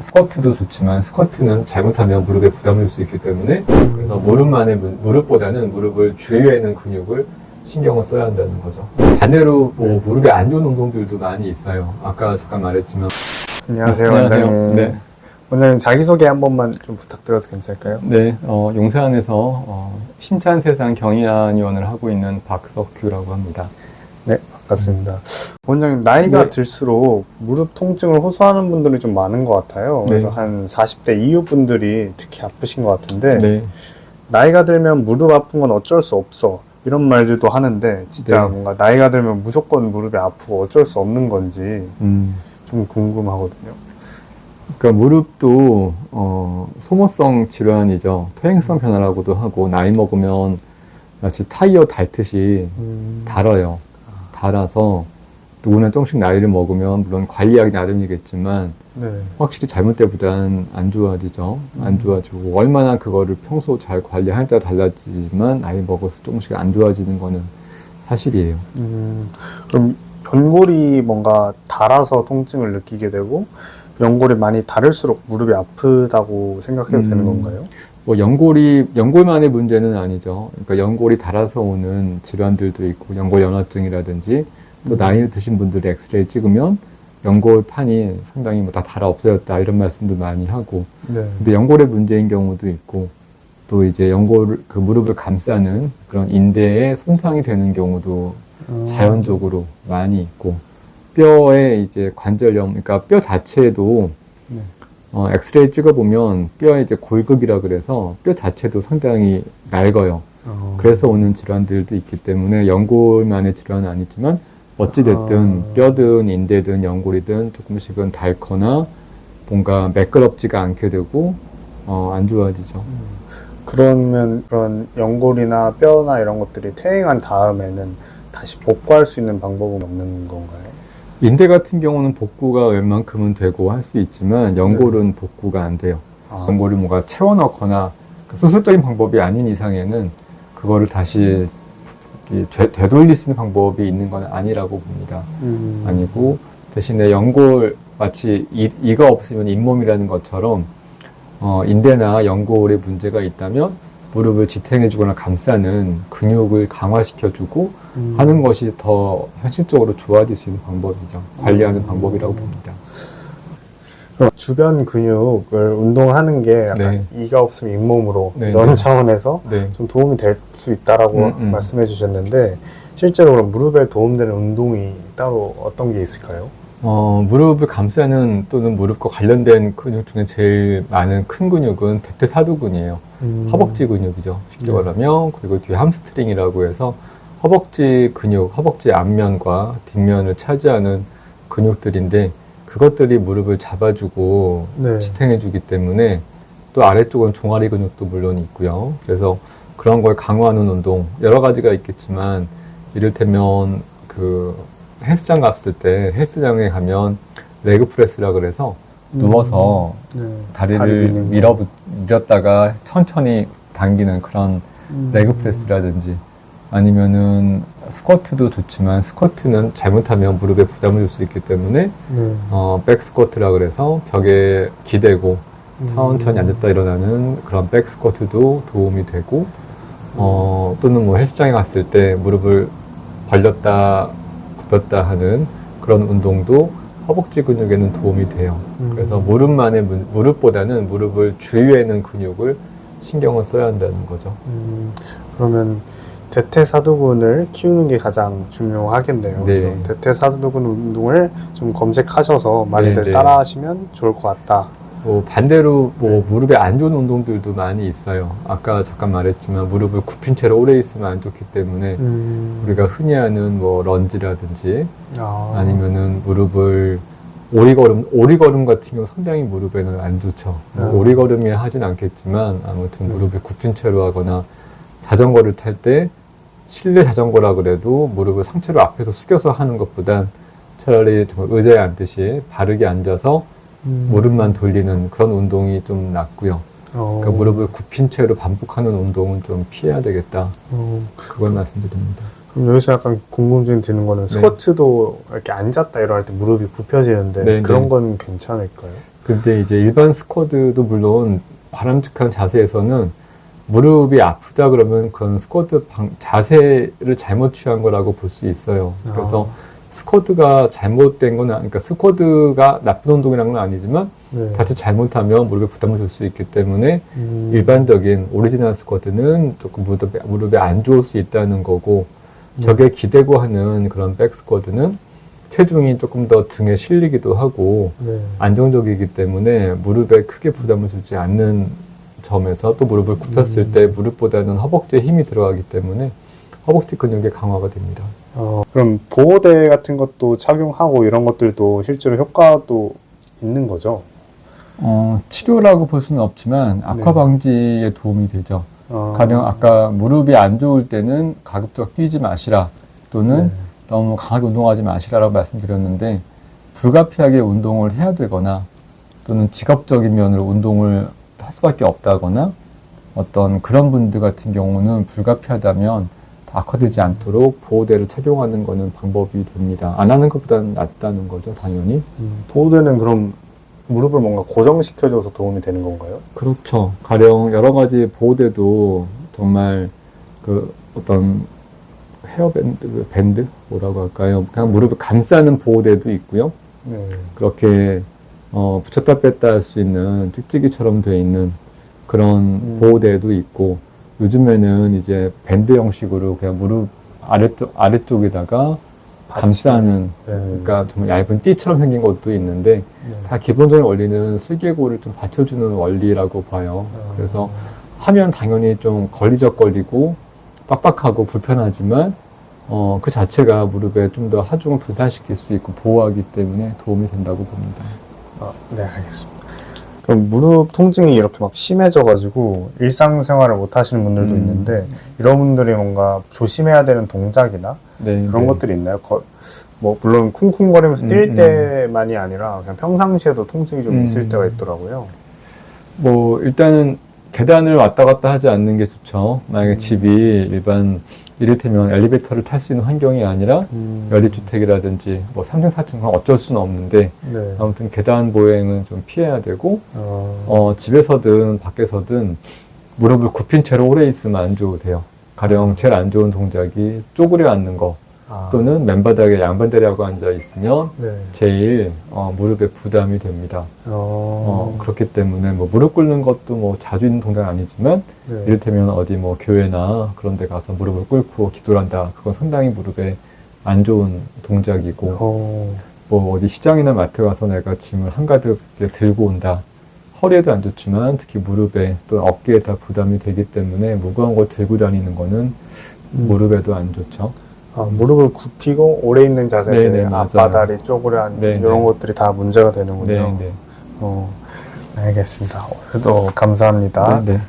스쿼트도 좋지만 스쿼트는 잘못하면 무릎에 부담을 줄 수 있기 때문에 그래서 무릎만의 문- 무릎보다는 무릎을 주위에 있는 근육을 신경을 써야 한다는 거죠. 반대로 뭐 무릎에 안 좋은 운동들도 많이 있어요. 아까 잠깐 말했지만 안녕하세요, 안녕하세요. 원장님. 네. 원장님 자기소개 한 번만 좀 부탁드려도 괜찮을까요? 네, 어, 용산에서 어, 심찬세상 경의한 위원을 하고 있는 박석규라고 합니다. 네, 반갑습니다. 원장님 나이가 네. 들수록 무릎 통증을 호소하는 분들이 좀 많은 것 같아요. 네. 그래서 한 40대 이후 분들이 특히 아프신 것 같은데 네, 나이가 들면 무릎 아픈 건 어쩔 수 없어 이런 말들도 하는데 진짜 네. 뭔가 나이가 들면 무조건 무릎이 아프고 어쩔 수 없는 건지 음, 좀 궁금하거든요. 그러니까 무릎도 어, 소모성 질환이죠. 퇴행성 변화라고도 하고 나이 먹으면 마치 타이어 닳듯이 음, 달아요. 달아서 누구나 조금씩 나이를 먹으면 물론 관리하기 나름이겠지만 네. 확실히 잘못 때보단 안 좋아지죠. 안 음. 좋아지고 얼마나 그거를 평소 잘 관리하느냐에 따라 달라지지만 나이 먹어서 조금씩 안 좋아지는 거는 사실이에요. 음, 그럼 연골이 뭔가 닳아서 통증을 느끼게 되고 연골이 많이 닳을수록 무릎이 아프다고 생각해도 되는 음. 건가요? 뭐 연골이 연골만의 문제는 아니죠. 그러니까 연골이 닳아서 오는 질환들도 있고 연골 연화증이라든지 또 음. 나이 드신 분들이 엑스레이 찍으면 연골 판이 상당히 뭐 다 닳아 없어졌다 이런 말씀도 많이 하고 네. 근데 연골의 문제인 경우도 있고 또 이제 연골 그 무릎을 감싸는 그런 인대에 손상이 되는 경우도 어, 자연적으로 많이 있고 뼈에 이제 관절염 그러니까 뼈 자체도 네. 어, 엑스레이 찍어보면 뼈에 이제 골극이라 그래서 뼈 자체도 상당히 낡아요. 어, 그래서 오는 질환들도 있기 때문에 연골만의 질환은 아니지만 어찌됐든 아. 뼈든 인대든 연골이든 조금씩은 닳거나 뭔가 매끄럽지가 않게 되고 어, 안 좋아지죠. 그러면 그런 연골이나 뼈나 이런 것들이 퇴행한 다음에는 다시 복구할 수 있는 방법은 없는 건가요? 인대 같은 경우는 복구가 웬만큼은 되고 할 수 있지만 연골은 복구가 안 돼요. 아, 연골을 뭔가 채워 넣거나 그 수술적인 방법이 아닌 이상에는 그거를 다시 이 되, 되돌릴 수 있는 방법이 있는 건 아니라고 봅니다. 음, 아니고 대신에 연골 마치 이, 이가 없으면 잇몸이라는 것처럼 어, 인대나 연골에 문제가 있다면 무릎을 지탱해주거나 감싸는 근육을 강화시켜주고 음, 하는 것이 더 현실적으로 좋아질 수 있는 방법이죠. 관리하는 방법이라고 봅니다. 그럼 주변 근육을 운동하는 게 약간 네. 이가 없으면 잇몸으로 네, 이런 네. 차원에서 네. 좀 도움이 될 수 있다라고 음, 음. 말씀해 주셨는데 실제로 무릎에 도움되는 운동이 따로 어떤 게 있을까요? 어, 무릎을 감싸는 또는 무릎과 관련된 근육 중에 제일 많은 큰 근육은 대퇴사두근이에요. 음. 허벅지 근육이죠. 쉽게 네. 말하면 그리고 뒤에 함스트링이라고 해서 허벅지 근육, 허벅지 앞면과 뒷면을 차지하는 근육들인데 그것들이 무릎을 잡아주고 네. 지탱해주기 때문에 또 아래쪽은 종아리 근육도 물론 있고요. 그래서 그런 걸 강화하는 운동 여러 가지가 있겠지만 이를테면 그 헬스장 갔을 때 헬스장에 가면 레그 프레스라 그래서 누워서 네. 다리를. 밀어 밀었다가 천천히 당기는 그런 음. 레그 프레스라든지 아니면은 스쿼트도 좋지만 스쿼트는 잘못하면 무릎에 부담을 줄 수 있기 때문에 네. 어, 백 스쿼트라 그래서 벽에 기대고 천천히 음. 앉았다 일어나는 그런 백 스쿼트도 도움이 되고 어, 또는 뭐 헬스장에 갔을 때 무릎을 벌렸다 굽혔다 하는 그런 운동도 허벅지 근육에는 도움이 돼요. 음. 그래서 무릎만의 문- 무릎보다는 무릎을 주위에 있는 근육을 신경을 써야 한다는 거죠. 음, 그러면 대퇴사두근을 키우는 게 가장 중요하겠네요. 네. 그래서 대퇴사두근 운동을 좀 검색하셔서 많이들 네, 네. 따라하시면 좋을 것 같다. 뭐 반대로 뭐 네. 무릎에 안 좋은 운동들도 많이 있어요. 아까 잠깐 말했지만 무릎을 굽힌 채로 오래 있으면 안 좋기 때문에 음, 우리가 흔히 하는 뭐 런지라든지 아, 아니면은 무릎을 오리걸음 오리걸음 같은 경우 상당히 무릎에는 안 좋죠. 뭐 아. 오리걸음이 하진 않겠지만 아무튼 음. 무릎을 굽힌 채로 하거나 자전거를 탈 때 실내 자전거라 그래도 무릎을 상체로 앞에서 숙여서 하는 것보단 차라리 정말 의자에 앉듯이 바르게 앉아서 음, 무릎만 돌리는 그런 운동이 좀 낫고요. 어, 그러니까 무릎을 굽힌 채로 반복하는 운동은 좀 피해야 되겠다. 어, 그걸 말씀드립니다. 그럼 여기서 약간 궁금증이 드는 거는 네. 스쿼트도 이렇게 앉았다 일어날 때 무릎이 굽혀지는데 네, 그런 네. 건 괜찮을까요? 근데 이제 일반 스쿼드도 물론 바람직한 자세에서는 무릎이 아프다 그러면 그건 스쿼드 방- 자세를 잘못 취한 거라고 볼 수 있어요. 그래서 스쿼드가 잘못된 건, 아니- 그러니까 스쿼드가 나쁜 운동이라는 건 아니지만 네. 자칫 잘못하면 무릎에 부담을 줄 수 있기 때문에 음. 일반적인 오리지널 스쿼드는 조금 무릎에, 무릎에 안 좋을 수 있다는 거고 네. 벽에 기대고 하는 그런 백 스쿼드는 체중이 조금 더 등에 실리기도 하고 네. 안정적이기 때문에 무릎에 크게 부담을 주지 않는 점에서 또 무릎을 굽혔을 음. 때 무릎보다는 허벅지에 힘이 들어가기 때문에 허벅지 근육의 강화가 됩니다. 어, 그럼 보호대 같은 것도 착용하고 이런 것들도 실제로 효과도 있는 거죠? 어, 치료라고 볼 수는 없지만 악화 네. 방지에 도움이 되죠. 어, 가령 아까 무릎이 안 좋을 때는 가급적 뛰지 마시라 또는 네. 너무 강하게 운동하지 마시라라고 말씀드렸는데 불가피하게 운동을 해야 되거나 또는 직업적인 면으로 운동을 할 수밖에 없다거나 어떤 그런 분들 같은 경우는 불가피하다면 악화되지 않도록 보호대를 착용하는 것은 방법이 됩니다. 안 하는 것보다는 낫다는 거죠, 당연히. 음, 보호대는 그럼 무릎을 뭔가 고정시켜줘서 도움이 되는 건가요? 그렇죠. 가령 여러 가지 보호대도 정말 그 어떤 헤어밴드, 그 밴드 뭐라고 할까요? 그냥 무릎을 감싸는 보호대도 있고요. 네. 그렇게 어, 붙였다 뺐다 할 수 있는 찍찍이처럼 돼 있는 그런 음. 보호대도 있고 요즘에는 이제 밴드 형식으로 그냥 무릎 아래쪽 아래쪽에다가 감싸는 네. 그러니까 좀 얇은 띠처럼 생긴 것도 있는데 네. 다 기본적인 원리는 슬개골을 좀 받쳐주는 원리라고 봐요. 어. 그래서 하면 당연히 좀 걸리적거리고 빡빡하고 불편하지만 어, 그 자체가 무릎에 좀 더 하중을 분산시킬 수 있고 보호하기 때문에 도움이 된다고 봅니다. 아, 네, 알겠습니다. 그럼 무릎 통증이 이렇게 막 심해져가지고 일상생활을 못 하시는 분들도 음. 있는데 이런 분들이 뭔가 조심해야 되는 동작이나 네, 그런 네. 것들이 있나요? 거- 뭐 물론 쿵쿵거리면서 음, 뛸 음. 때만이 아니라 그냥 평상시에도 통증이 좀 음. 있을 때가 있더라고요. 뭐 일단은 계단을 왔다 갔다 하지 않는 게 좋죠. 만약에 음. 집이 일반 이를테면 엘리베이터를 탈 수 있는 환경이 아니라 음. 연립주택이라든지 뭐 3층, 4층 은 어쩔 수는 없는데 네. 아무튼 계단 보행은 좀 피해야 되고 어, 어, 집에서든 밖에서든 무릎을 굽힌 채로 오래 있으면 안 좋으세요. 가령 제일 안 좋은 동작이 쪼그려 앉는 거 아, 또는 맨바닥에 양반대라고 앉아 있으면 네. 제일 어, 무릎에 부담이 됩니다. 어, 어, 그렇기 때문에 뭐 무릎 꿇는 것도 뭐 자주 있는 동작 아니지만 네. 이를테면 어디 뭐 교회나 그런 데 가서 무릎을 꿇고 기도를 한다. 그건 상당히 무릎에 안 좋은 동작이고 어, 뭐 어디 시장이나 마트 가서 내가 짐을 한가득 들고 온다. 허리에도 안 좋지만 특히 무릎에 또 어깨에 다 부담이 되기 때문에 무거운 걸 들고 다니는 거는 음. 무릎에도 안 좋죠. 아, 무릎을 굽히고 오래 있는 자세 네, 네. 앞바다리 쪼그려 앉는 네, 이런 네. 것들이 다 문제가 되는군요. 네, 네. 어, 알겠습니다. 오늘도 감사합니다. 네, 네.